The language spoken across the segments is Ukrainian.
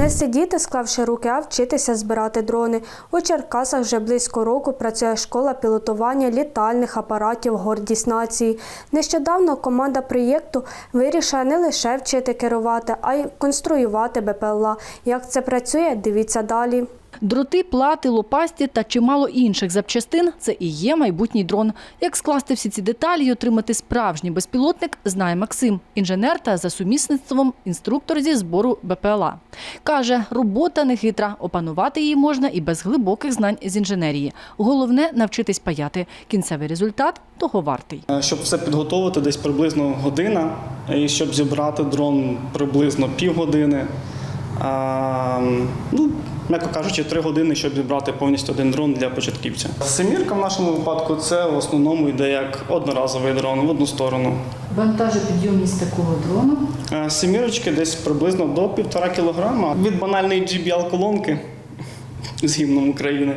Не сидіти, склавши руки, а вчитися збирати дрони. У Черкасах вже близько року працює школа пілотування літальних апаратів Гордість нації. Нещодавно команда проєкту вирішила не лише вчити керувати, а й конструювати БПЛА. Як це працює, дивіться далі. Дроти, плати, лопасті та чимало інших запчастин – це і є майбутній дрон. Як скласти всі ці деталі і отримати справжній безпілотник, знає Максим, інженер та за сумісництвом інструктор зі збору БПЛА. Каже, робота не хитра, опанувати її можна і без глибоких знань з інженерії. Головне – навчитись паяти. Кінцевий результат – того вартий. Е, Щоб все підготовити, десь приблизно година, і щоб зібрати дрон приблизно півгодини. А, ну, м'яко кажучи, три години, щоб зібрати повністю один дрон для початківця. Семірка в нашому випадку це в основному йде як одноразовий дрон в одну сторону. Вантажопідйомність такого дрону Е, Семірочки десь приблизно до півтора кілограма. Від банальної GBL-колонки з гімном України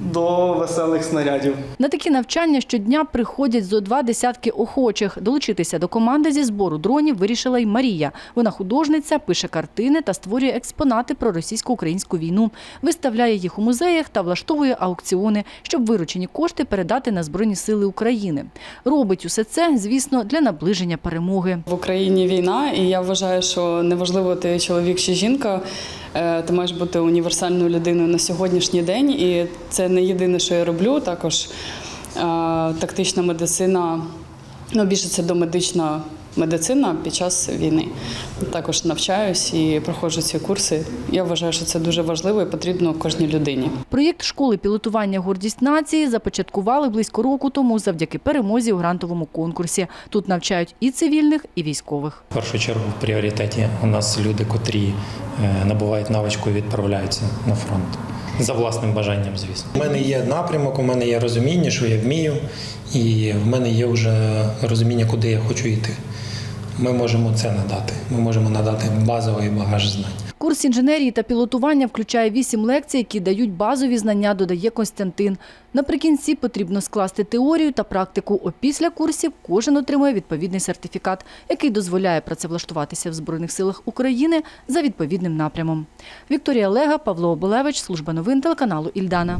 до веселих снарядів. На такі навчання щодня приходять зо два десятки охочих. Долучитися до команди зі збору дронів вирішила й Марія. Вона художниця, пише картини та створює експонати про російсько-українську війну. Виставляє їх у музеях та влаштовує аукціони, щоб виручені кошти передати на Збройні сили України. Робить усе це, звісно, для наближення перемоги. В Україні війна, і я вважаю, що неважливо ти чоловік чи жінка, ти маєш бути універсальною людиною на сьогоднішній день. І це не єдине, що я роблю. Також е, тактична медицина, ну більше це домедична медицина під час війни. Також навчаюсь і проходжу ці курси. Я вважаю, що це дуже важливо і потрібно кожній людині. Проєкт школи пілотування Гордість нації започаткували близько року тому завдяки перемозі у грантовому конкурсі. Тут навчають і цивільних, і військових. В першу чергу в пріоритеті у нас люди, котрі е, набувають навичку і відправляються на фронт. За власним бажанням, звісно. У мене є напрямок, у мене є розуміння, що я вмію, і в мене є вже розуміння, куди я хочу йти. Ми можемо це надати. Ми можемо надати базовий багаж знань. Курс інженерії та пілотування включає вісім лекцій, які дають базові знання, додає Константин. Наприкінці потрібно скласти теорію та практику. Опісля курсів кожен отримує відповідний сертифікат, який дозволяє працевлаштуватися в Збройних силах України за відповідним напрямом. Вікторія Лега, Павло Оболевич, служба новин телеканалу Ільдана.